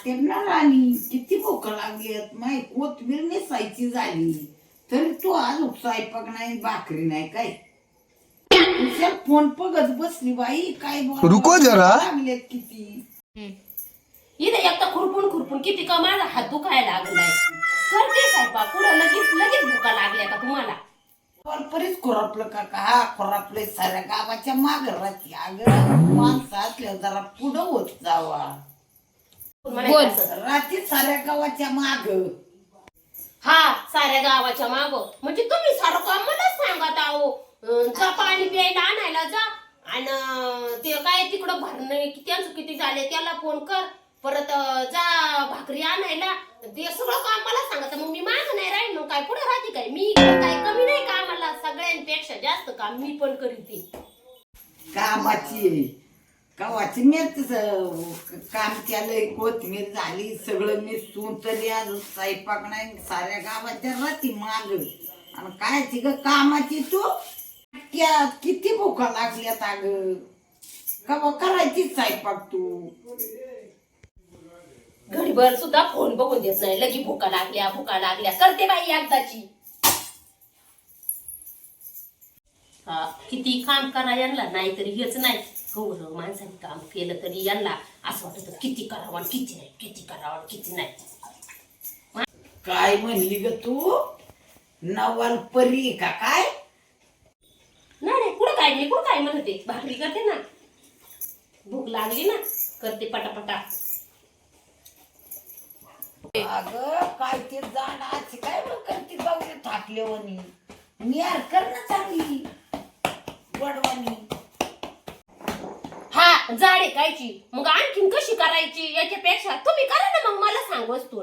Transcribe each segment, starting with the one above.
खाते ना राणी किती भूक लागली माही कोथमीर नेसायची झाली. तरी तू आज स्वयंपाक नाही भाकरी नाही काय? तुझ्या फोन बघत बसली बाई. काय बोलावं? रुको जरा. लागलेत किती? इथे एकदा खुरपून खुरपून किती का माझा हात दुखायला लागलाय? करते स्वयंपाक. पुढं लगेच लगेच भुका लागल्या का तुम्हाला? परपरीच खोरापलं का का? हा खोरापले साऱ्या गावाच्या माग राहते अगं माणसं असल्यावर जरा पुढं होत जावा. राहते साऱ्या गावाच्या माग. हा साऱ्या गावाच्या माग. म्हणजे तुम्ही सारं काम मला सांगत आहो. जा पाणी प्यायला आणायला जा. आणि ते काय तिकडं भरणं त्यांचं किती झाले त्याला फोन कर. परत जा भाकरी आणायला. ते सगळं काम मला सांगत. मग मी माग नाही राहील मग काय पुढे राहते काय? मी काय कमी नाही कामाला सगळ्यांपेक्षा जास्त काम मी पण करीते. कामाची का वाचण्यात काम केलंय कोथमीर झाली सगळं मी तरी आज स्वयंपाक नाही साऱ्या गावाच्या राहती माग. आणि काय ग कामाची तू? क्या किती भुका लागल्यात अग. का करायची स्वयंपाक तू? घडीभर सुद्धा फोन बघून देत नाही. लगी भुका लागल्या भुका लागल्या. करते बाई एकदाची. हा किती काम करा यांना नाही तरी हेच नाही. गौरव माणसाने काम केलं तरी यांना असं वाटत किती करावं आणि किती नाही किती करावं आणि किती नाही. काय म्हणली ग तू? नवाल परी का काय? नाही नाही कुठं काय मी कुठं काय म्हणते भाकरी करते ना. भूक लागली ना करते पटापटा. अगं काय ते जाण आज काय मग करते बावली थाकले वनी नियार कर ना चांगली वडवानी. हा जाडे कायची मग आणखीन कशी करायची याच्यापेक्षा? तुम्ही करा ना मग मला सांग वस्तू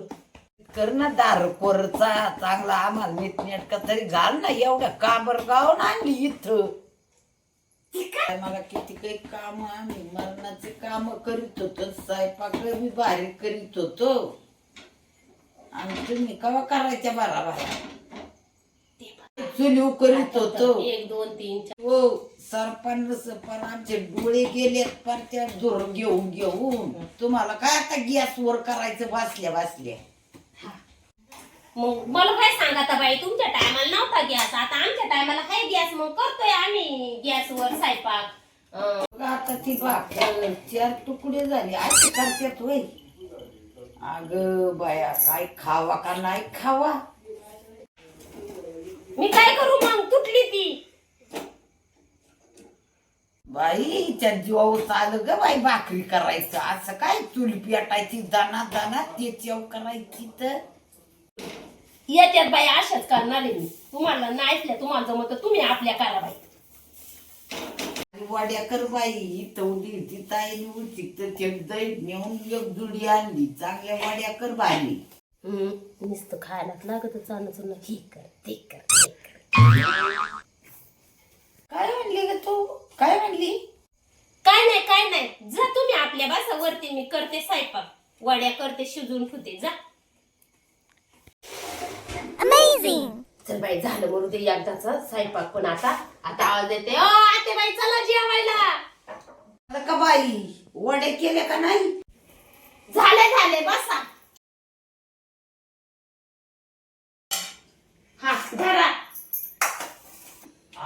कर ना दार कोरचा चांगला आम्हाला नीटनेटका तरी घाल ना एवढ्या काबर गावून आणली इथं. काय मला किती काही काम आम्ही मरणाचे काम करीत होतो स्वयंपाक बी भारी करीत होतो. आणि तुम्ही कवा करायच्या बारा बारा चुलीव करीत होतो. एक दोन तीन चार. हो सरपंच सरपंच आमचे डोळे गेलेत पण त्या धुर घेऊन घेऊन. तुम्हाला काय आता गॅसवर करायचं बसल्या बसल्या? मग मला काय सांगा आता बाई तुमच्या टायमाला नव्हता गॅस. आता आमच्या टायमाला आहे गॅस मग करतोय आम्ही गॅसवर स्वयंपाक. अं, बघ आता ती भाकर चार तुकडे झाले. असे करतात होय. अग बाया काय खावा का नाही खावा मी काय करू मग तुटली ती बाई त्या जीवावर चालू ग बाई भाकरी करायचं. असं काय चूल पेटायची दाना दाना त्याच्यावर करायची तर? येत्यात बाई अशाच करणार आहे मी. तुम्हाला नाही तुम्हाला जमत तर तुम्ही आपल्या करा बाई. वड्या कर बाई इथं उडी ती ताईने उलची तर ते दैट नेऊन एक जुडी आणली. चांगल्या वड्या कर बाई. हम्म, नुसतं खायलाच लागत चालत हे कर ते कर ते कर काय म्हणली ग तू काय म्हणली काय नाही काय नाही जा तुम्ही आपल्या बसावरती मी करते स्वयंपाक. वड्या करते शिजून ठुते जा. चल बाई झालं म्हणून ते एकदाच स्वयंपाक पण आता. आता आवाज येते. ओ आते बाई चला जेवायला. आता का बाई? वड्या केल्या का नाही? झाले झाले बसा. हा धरा.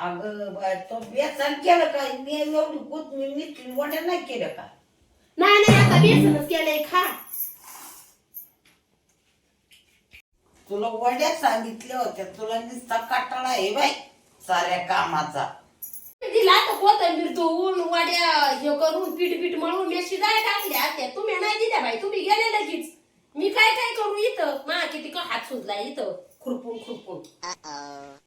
अगं बाय तो बेसन केलं का? मी एवढी कोथमीर मिरची वड्या नाही केल्या का? नाही नाही आता बेसनच केलंय खा तुला वड्या सांगितल्या होत्या तुला नुसता काटाळा आहे बाई साऱ्या कामाचा. दिला तर कोथंबीर धुवून वड्या हे करून पीठ पीठ मळून मी शिजाय टाकल्या त्या. तुम्ही नाही दिल्या बाई तुम्ही गेले लगेच मी काय काय करू इथं? मा किती का हात सुजला इथं?